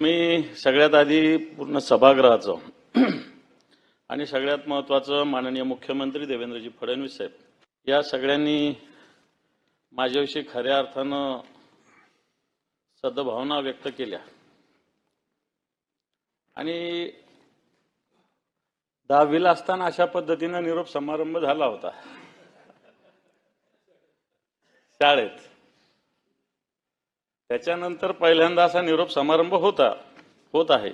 मी सगळ्यात आधी पूर्ण सभागृहाचं आणि सगळ्यात महत्त्वाचं माननीय मुख्यमंत्री देवेंद्रजी फडणवीस साहेब या सगळ्यांनी माझ्याविषयी खऱ्या अर्थानं सद्भावना व्यक्त केल्या. आणि दहावीला असताना अशा पद्धतीनं निरोप समारंभ झाला होता. शाळेत. त्याच्यानंतर पहिल्यांदा असा निरोप समारंभ होता होत आहे.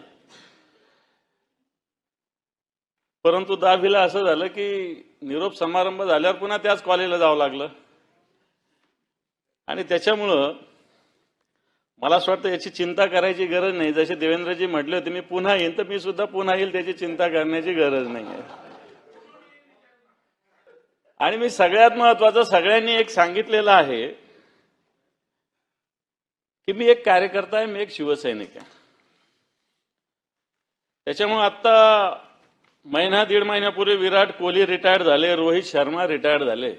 परंतु दहावीला असं झालं की निरोप समारंभ झाल्यावर पुन्हा त्याच कॉलेजला जावं लागलं. आणि त्याच्यामुळं मला असं वाटतं याची चिंता करायची गरज नाही. जसे देवेंद्रजी म्हटले होते मी पुन्हा येईन तर मी सुद्धा पुन्हा येईल त्याची चिंता करण्याची गरज नाही आहे. आणि मी सगळ्यात महत्वाचं सगळ्यांनी एक सांगितलेलं आहे की मी एक कार्यकर्ता आहे मी एक शिवसैनिक आहे. त्याच्यामुळे आत्ता महिना दीड महिन्यापूर्वी विराट कोहली रिटायर्ड झाले रोहित शर्मा रिटायर्ड झाले.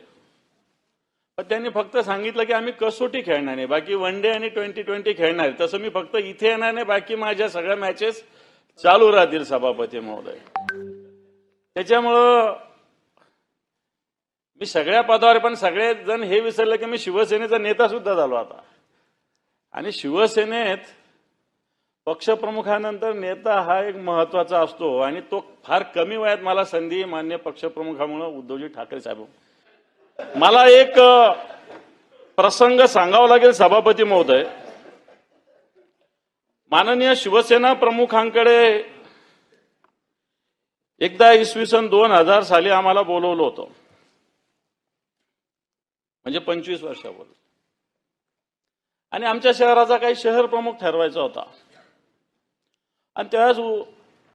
पण त्यांनी फक्त सांगितलं की आम्ही कसोटी खेळणार नाही बाकी वन डे आणि ट्वेंटी ट्वेंटी खेळणार आहे. तसं मी फक्त इथे येणार नाही बाकी माझ्या सगळ्या मॅचेस चालू राहतील सभापती महोदय. त्याच्यामुळं मी सगळ्या पदावर पण सगळे जण हे विसरलं की मी शिवसेनेचा नेता सुद्धा झालो आता. आणि शिवसेनेत पक्षप्रमुखानंतर नेता हा एक महत्त्वाचा असतो आणि तो फार कमी वयात मला संधी मान्य पक्षप्रमुखामुळे उद्धवजी ठाकरे साहेब. मला एक प्रसंग सांगावा लागेल सभापती महोदय. माननीय शिवसेना प्रमुखांकडे एकदा इसवी सन दोन हजार साली आम्हाला बोलवलं होतं. म्हणजे पंचवीस वर्षापूर्वी. आणि आमच्या शहराचा काही शहर प्रमुख ठरवायचा होता. आणि त्यावेळेस